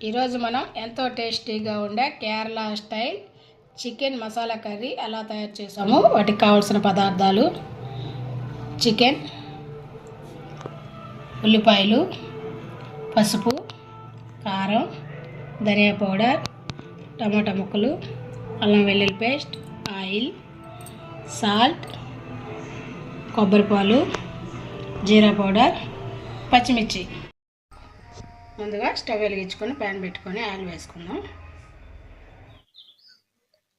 ఈరోజు మనం ఎంతో టేస్టీగా ఉండే Kerala style chicken masala curry ఎలా తయారు చేసాము వాటికి కావాల్సిన పదార్థాలు చికెన్ ఉల్లిపాయలు పసుపు కారం ధనియా పౌడర్ టమాటా ముక్కలు అల్లం వెల్లుల్లి పేస్ట్ ఆయిల్ సాల్ట్ కొబ్బరి పాలు జీరా పౌడర్ పచ్చిమిర్చి. ముందుగా స్టవ్ వెలిగించుకొని ప్యాన్ పెట్టుకొని ఆయిల్ వేసుకుందాం.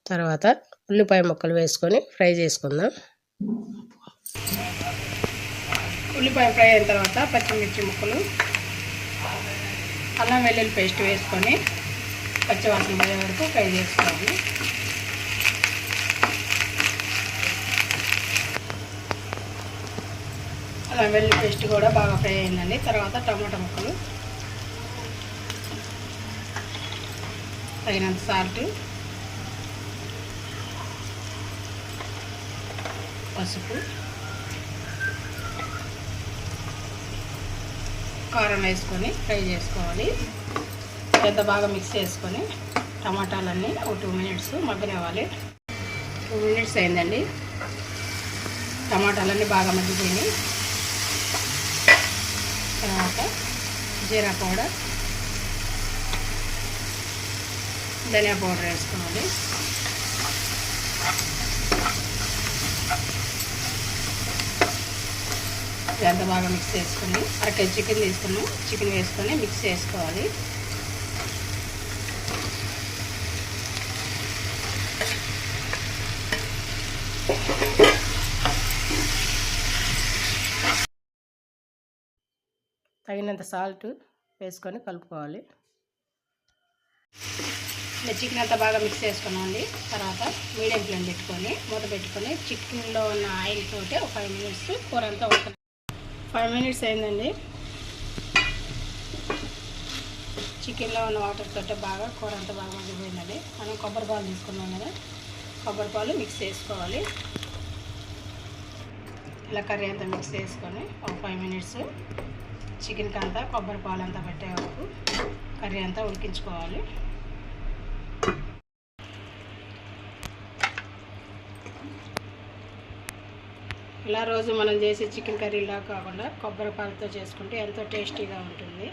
తర్వాత ఉల్లిపాయ ముక్కలు వేసుకొని ఫ్రై చేసుకుందాం. ఉల్లిపాయ ఫ్రై అయిన తర్వాత పచ్చిమిర్చి ముక్కలు అల్లం వెల్లుల్లి పేస్ట్ వేసుకొని పచ్చివాసన పోయే వరకు ఫ్రై చేసుకోవాలి. అల్లం వెల్లుల్లి పేస్ట్ కూడా బాగా ఫ్రై అయిందండి. తర్వాత టమాటా ముక్కలు. తగినంత సాల్ట్ పసుపు కారం వేసుకొని ఫ్రై చేసుకోవాలి. ఎంత బాగా మిక్స్ చేసుకొని టమాటాలన్నీ ఒక టూ మినిట్స్ మగ్గనివ్వాలి. టూ మినిట్స్ అయిందండి. టమాటాలన్నీ బాగా మగ్గిపోయినాయి. తర్వాత జీరా పౌడర్ ధనియా పౌడర్ వేసుకోవాలి ఇదంతా బాగా మిక్స్ చేసుకుని అరకే చికెన్ తీసుకున్నాం చికెన్ వేసుకొని మిక్స్ చేసుకోవాలి. తగినంత సాల్ట్ వేసుకొని కలుపుకోవాలి. చికెన్ అంతా బాగా మిక్స్ చేసుకున్నామండి తర్వాత మీడియం ఫ్లేమ్ పెట్టుకొని మూత పెట్టుకొని చికెన్లో ఉన్న ఆయిల్ తోటి ఒక ఫైవ్ మినిట్స్ కూర అంతా ఉడక ఫైవ్ మినిట్స్ అయిందండి. చికెన్లో ఉన్న వాటర్ తోటి బాగా కూర అంతా బాగా మగ్గిపోయిందండి మనం కొబ్బరి పాలు తీసుకున్నాం కదా కొబ్బరి పాలు మిక్స్ చేసుకోవాలి. ఇలా కర్రీ అంతా మిక్స్ చేసుకొని ఒక ఫైవ్ మినిట్స్ చికెన్కి అంతా కొబ్బరి పాలు అంతా పెట్టే వరకు కర్రీ అంతా ఉడికించుకోవాలి. ఇలా రోజు మనం చేసే చికెన్ కర్రీలా కాకుండా కొబ్బరి పాలతో చేసుకుంటే ఎంతో టేస్టీగా ఉంటుంది.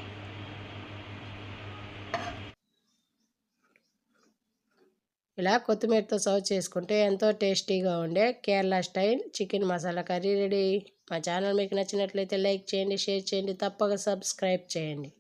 ఇలా కొత్తిమీరతో సర్వ్ చేసుకుంటే ఎంతో టేస్టీగా ఉండే Kerala style chicken masala curry ready. మా ఛానల్ మీకు నచ్చినట్లయితే లైక్ చేయండి షేర్ చేయండి తప్పక సబ్స్క్రైబ్ చేయండి.